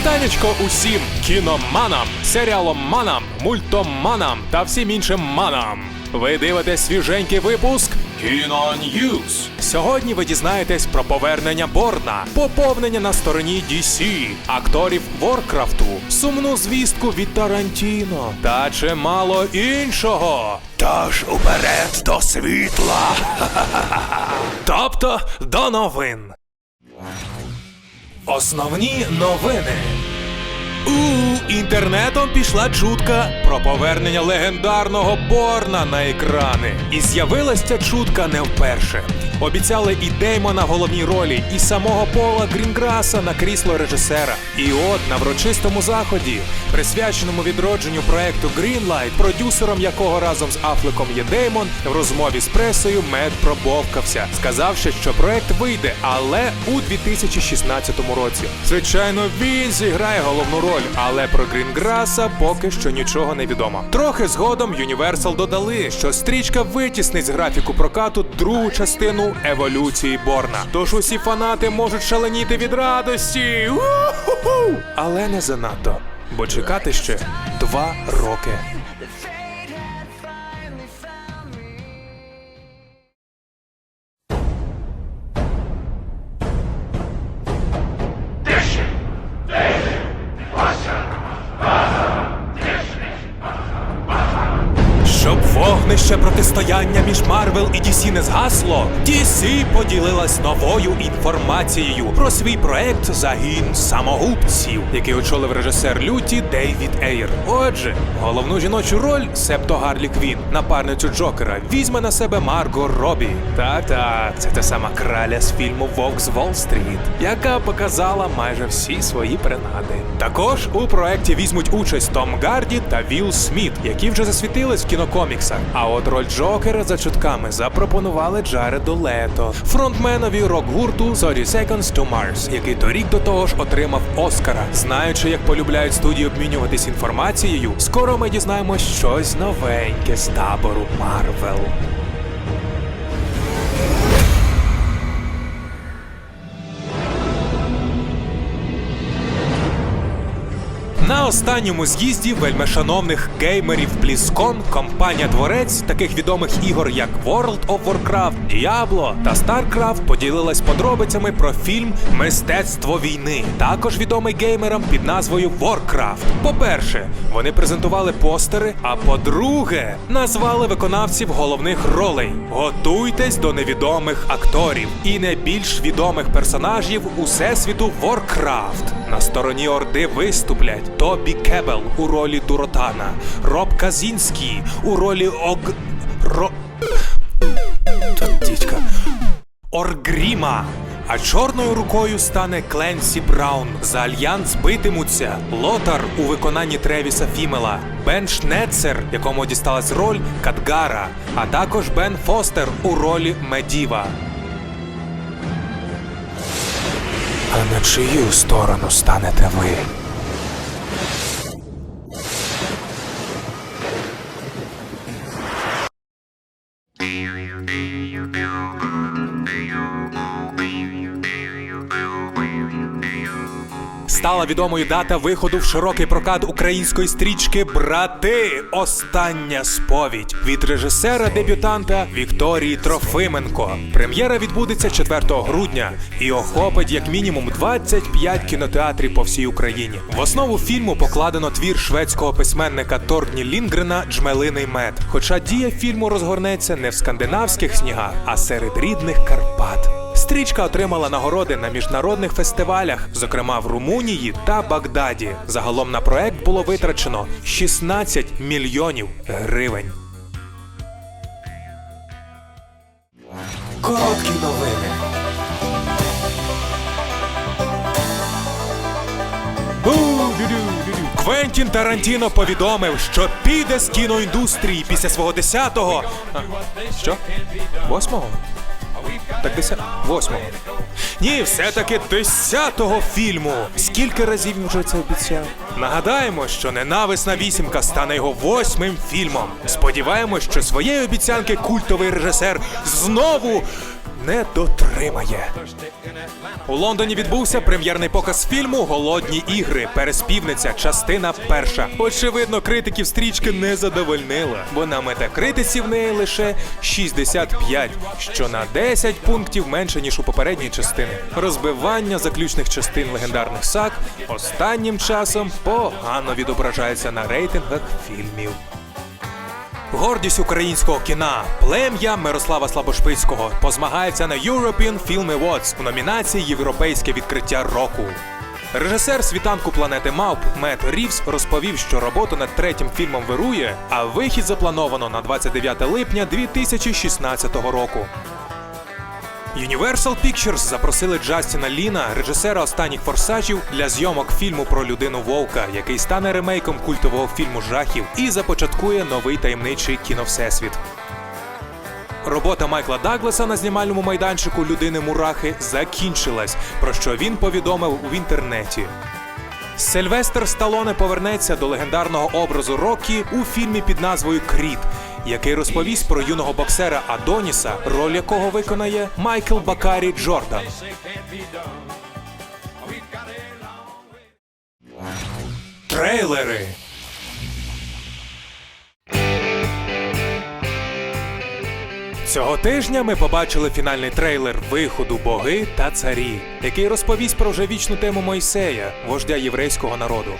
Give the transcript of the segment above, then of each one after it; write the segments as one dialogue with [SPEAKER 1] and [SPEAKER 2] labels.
[SPEAKER 1] Вітанечко усім кіноманам, серіаломанам, мультоманам та всім іншим манам. Ви дивитесь свіженький випуск Кіно Ньюз. Сьогодні ви дізнаєтесь про повернення Борна, поповнення на стороні DC, акторів Воркрафту, сумну звістку від Тарантіно та чимало іншого. Тож уперед до світла. Тобто до новин. Основні новини. Інтернетом пішла чутка про повернення легендарного Борна на екрани. І з'явилася ця чутка не вперше. Обіцяли і Деймона в головній ролі, і самого Пола Грінграса на крісло режисера. І от на врочистому заході, присвяченому відродженню проекту Greenlight, продюсером якого разом з Афлеком є Деймон, в розмові з пресою Мед пробовкався, сказавши, що проект вийде, але у 2016 році. Звичайно, він зіграє головну роль, але про Грінграса поки що нічого не відомо. Трохи згодом Universal додали, що стрічка витіснить з графіку прокату другу частину еволюції Борна. Тож усі фанати можуть шаленіти від радості. У-ху-ху! Але не занадто, бо чекати ще два роки. Протистояння між Марвел і DC не згасло, DC поділилась новою інформацією про свій проект Загін самогубців, який очолив режисер люті Дейвід Ейр. Отже, головну жіночу роль, себто Гарлі Квін, напарницю Джокера, візьме на себе Марго Робі. Так, так, це та сама краля з фільму Вовк з Волл-стріт, яка показала майже всі свої принади. Також у проекті візьмуть участь Том Гарді та Вілл Сміт, які вже засвітились в кінокоміксах. А от роль Джокера за чутками запропонували Джареду Лето, фронтменові рок-гурту 30 Seconds to Mars, який торік до того ж отримав Оскара. Знаючи, як полюбляють студії обмінюватись інформацією, скоро ми дізнаємось щось новеньке з табору Марвел. На останньому з'їзді вельмишановних геймерів BlizzCon компанія Дворець таких відомих ігор, як World of Warcraft, Diablo та StarCraft поділилась подробицями про фільм Мистецтво війни, також відомий геймерам під назвою Warcraft. По-перше, вони презентували постери, а по-друге, назвали виконавців головних ролей. Готуйтесь до невідомих акторів і не більш відомих персонажів усесвіту Warcraft. На стороні Орди виступлять Тобі Кебел у ролі Дуротана, Роб Казінський у ролі Ог... Ро... Дідька. Оргріма. А чорною рукою стане Кленсі Браун. За альянс битимуться Лотар у виконанні Тревіса Фімела, Бен Шнецер, якому дісталась роль Кадгара, а також Бен Фостер у ролі Медіва. А на чию сторону станете ви? Стала відомою дата виходу в широкий прокат української стрічки Брати. Остання сповідь від режисера-дебютанта Вікторії Трофименко. Прем'єра відбудеться 4 грудня і охопить як мінімум 25 кінотеатрів по всій Україні. В основу фільму покладено твір шведського письменника Торгні Лінгрена Джмелиний мед. Хоча дія фільму розгорнеться не в скандинавських снігах, а серед рідних Карпат. Стрічка отримала нагороди на міжнародних фестивалях, зокрема в Румунії та Багдаді. Загалом на проект було витрачено 16 мільйонів гривень. Короткі новини. Квентін Тарантіно повідомив, що піде з кіноіндустрії після свого 10-го... А, Що? Восьмого? Так десят... Восьмого. Ні, все-таки десятого фільму. Скільки разів він вже це обіцяв? Нагадаємо, що ненависна вісімка стане його восьмим фільмом. Сподіваємось, що своєї обіцянки культовий режисер знову не дотримає. У Лондоні відбувся прем'єрний показ фільму Голодні ігри. Переспівниця, частина перша. Очевидно, критиків стрічки не задовольнила, бо на метакритиці в неї лише 65, що на 10 пунктів менше ніж у попередній частини. Розбивання заключних частин легендарних саг останнім часом погано відображається на рейтингах фільмів. Гордість українського кіна плем'я Мирослава Слабошпицького позмагається на European Film Awards у номінації Європейське відкриття року. Режисер світанку планети Мавп Мет Рівс розповів, що робота над третім фільмом вирує, а вихід заплановано на 29 липня 2016 року. Universal Pictures запросили Джастіна Ліна, режисера останніх форсажів, для зйомок фільму про людину Вовка, який стане ремейком культового фільму жахів і започаткує новий таємничий кіновсесвіт. Робота Майкла Дагласа на знімальному майданчику людини Мурахи закінчилась, про що він повідомив в інтернеті. Сильвестр Сталоне повернеться до легендарного образу Рокі у фільмі під назвою Кріт, який розповість про юного боксера Адоніса, роль якого виконає Майкл Бакарі Джордан. Трейлери. Цього тижня ми побачили фінальний трейлер виходу Боги та царі, який розповість про вже вічну тему Мойсея, вождя єврейського народу.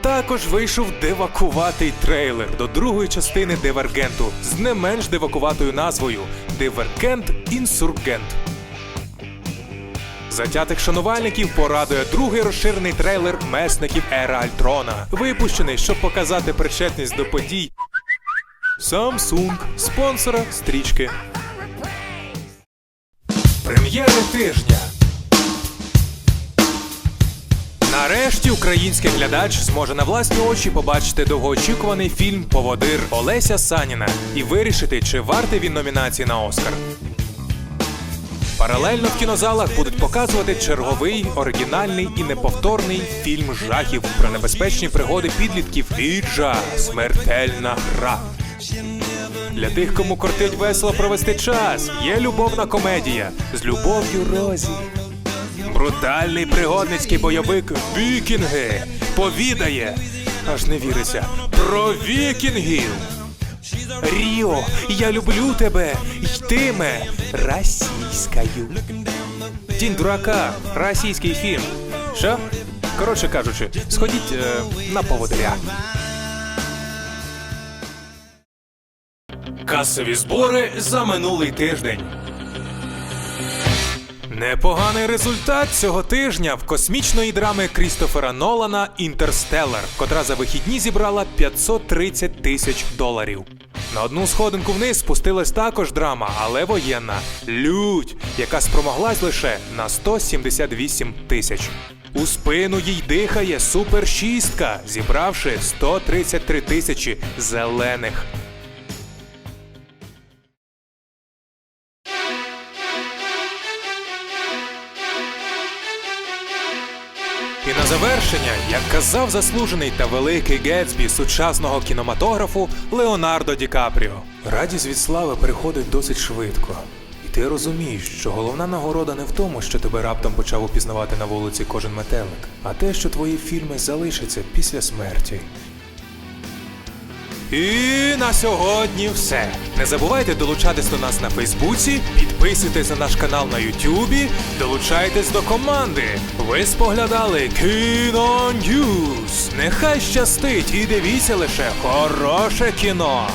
[SPEAKER 1] Також вийшов дивакуватий трейлер до другої частини Дивергенту з не менш дивакуватою назвою Дивергент Інсургент. Затятих шанувальників порадує другий розширений трейлер месників Ера Альтрона, випущений, щоб показати причетність до подій Samsung, спонсора стрічки. Прем'єри тижня. Нарешті український глядач зможе на власні очі побачити довгоочікуваний фільм Поводир Олеся Саніна і вирішити, чи вартий він номінації на Оскар. Паралельно в кінозалах будуть показувати черговий, оригінальний і неповторний фільм жахів про небезпечні пригоди підлітків Фіджа Смертельна гра. Для тих, кому кортить весело провести час, є любовна комедія з любов'ю Розі. Брутальний пригодницький бойовик Вікінги повідає, аж не віриться, про вікінгів. Ріо, я люблю тебе, йтиме російською. Тінь дурака, російський фільм. Що? Коротше кажучи, сходіть е, на поводиря. Касові збори за минулий тиждень. Непоганий результат цього тижня в космічної драми Крістофера Нолана Інтерстеллар, котра за вихідні зібрала 530 тисяч доларів. На одну сходинку вниз спустилась також драма, але воєнна Лють, яка спромоглась лише на 178 тисяч. У спину їй дихає супер шістка, зібравши 133 тисячі зелених. Завершення, як казав заслужений та великий Гетсбі сучасного кінематографу Леонардо Ді Капріо. Радість від слави приходить досить швидко. І ти розумієш, що головна нагорода не в тому, що тебе раптом почав упізнавати на вулиці кожен метелик, а те, що твої фільми залишаться після смерті. І на сьогодні все. Не забувайте долучатись до нас на Фейсбуці, підписуйтесь на наш канал на Ютубі, долучайтесь до команди. Ви споглядали Кіно Ньюз. Нехай щастить і дивіться лише хороше кіно.